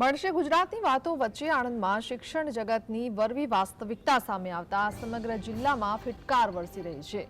ભણશે ગુજરાતની વાતો વચ્ચે આણંદમાં શિક્ષણ જગતની વરવી વાસ્તવિકતા સામે આવતા સમગ્ર જિલ્લામાં ફિટકાર વરસી રહી છે.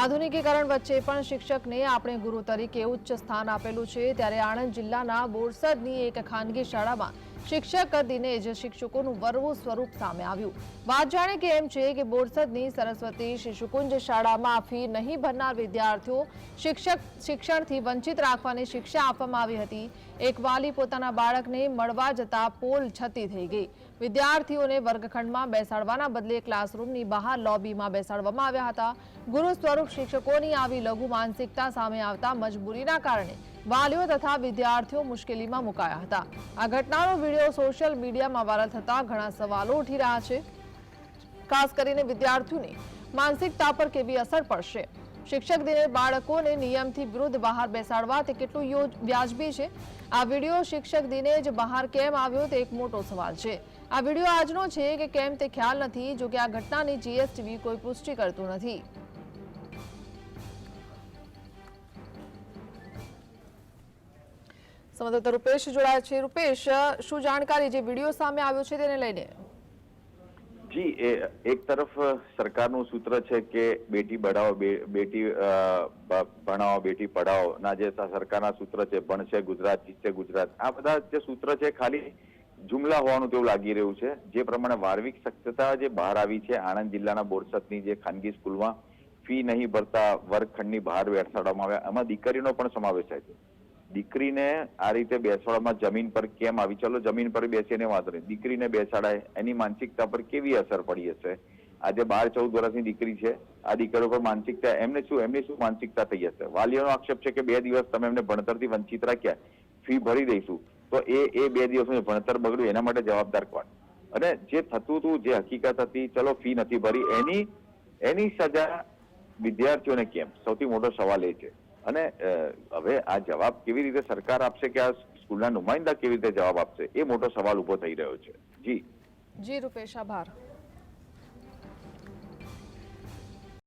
આધુનિકીકરણ વચ્ચે પણ શિક્ષકને આપણે ગુરુ તરીકે ઉચ્ચ સ્થાન આપેલું છે. ત્યારે આણંદ જિલ્લાના બોરસદની એક ખાનગી શાળામાં શિક્ષક દિને જ શિક્ષકોનું વરવું સ્વરૂપ સામે આવ્યું. વાત જાણે કે એમ છે કે બોરસદની સરસ્વતી શિશુકુંજ શાળામાં ફી નહીં ભરનાર વિદ્યાર્થીઓ શિક્ષક શિક્ષણથી વંચિત રાખવાની શિક્ષા આપવામાં આવી હતી. એક વાલી પોતાના બાળકને મળવા જતા પોલ છતી થઈ ગઈ. વિદ્યાર્થીઓને વર્ગખંડમાં બેસાડવાના બદલે ક્લાસરૂમની બહાર લોબીમાં બેસાડવામાં આવ્યા હતા. ગુરુ સ્વરૂપ શિક્ષકોની આવી લઘુ માનસિકતા સામે આવતા મજબૂરીના કારણે વાલીઓ તથા વિદ્યાર્થીઓ મુશ્કેલીમાં મુકાયા હતા. આ ઘટનાનો વીડિયો સોશિયલ મીડિયામાં વાયરલ થતા ઘણા સવાલો ઉઠી રહ્યા છે. ખાસ કરીને વિદ્યાર્થીઓની માનસિકતા પર કેવી અસર પડશે? શિક્ષક દિને બાળકોને નિયમથી વિરુદ્ધ બહાર બેસાડવા તે કેટલું વ્યાજબી છે? આ વીડિયો શિક્ષક દિને જ બહાર કેમ આવ્યો તે એક મોટો સવાલ છે. આ વીડિયો આજનો છે કે કેમ તે ખ્યાલ નથી જો કે આ ઘટનાની જીએસટીવી કોઈ પુષ્ટિ કરતું નથી. સંવાદદાતા રૂપેશ જોડાયા છે. રૂપેશ, શું જાણકારી જે વીડિયો સામે આવ્યો છે તેને લઈને? જી એક તરફ સરકારનું સૂત્ર છે કે બેટી બઢાઓ બેટી ભણાવો, બેટી પઢાઓ, ના જે સરકારના સૂત્ર છે ભણશે ગુજરાત જીતશે ગુજરાત, આ બધા જે સૂત્ર છે ખાલી જુમલા હોવાનું તેવું લાગી રહ્યું છે. જે પ્રમાણે વાર્વિક સત્યતા જે બહાર આવી છે, આણંદ જિલ્લાના બોરસદની જે ખાનગી સ્કૂલમાં ફી નહીં ભરતા વર્ગખંડની બહાર બેસાડવામાં આવ્યા. એમાં દીકરીનો પણ સમાવેશ થાય છે. દીકરીને આ રીતે બેસાડવામાં જમીન પર કેમ આવી? ચલો જમીન પર બેસીને વાંધો નહીં દીકરીને બેસાડાય, એની માનસિકતા પર કેવી અસર પડી હશે? આજે બાર ચૌદ વર્ષની દીકરી છે. આ દીકરીઓ પર માનસિકતા, એમને શું, એમની શું માનસિકતા થઈ હશે? વાલીઓનો આક્ષેપ છે કે બે દિવસ તમે એમને ભણતરથી વંચિત રાખ્યા, ફી ભરી દઈશું. તો એ એ બે દિવસનું ભણતર બગડ્યું, એના માટે જવાબદાર કોણ? અને જે થતું હતું, જે હકીકત હતી, ચલો ફી નથી ભરી, એની એની સજા વિદ્યાર્થીઓને કેમ? સૌથી મોટો સવાલ એ છે. અને હવે આ જવાબ કેવી રીતે સરકાર આપશે કે આ સ્કૂલના નુમાઇંદા કેવી રીતે જવાબ આપશે, એ મોટો સવાલ ઊભો થઈ રહ્યો છે. જી. જી, રૂપેશ, આભાર.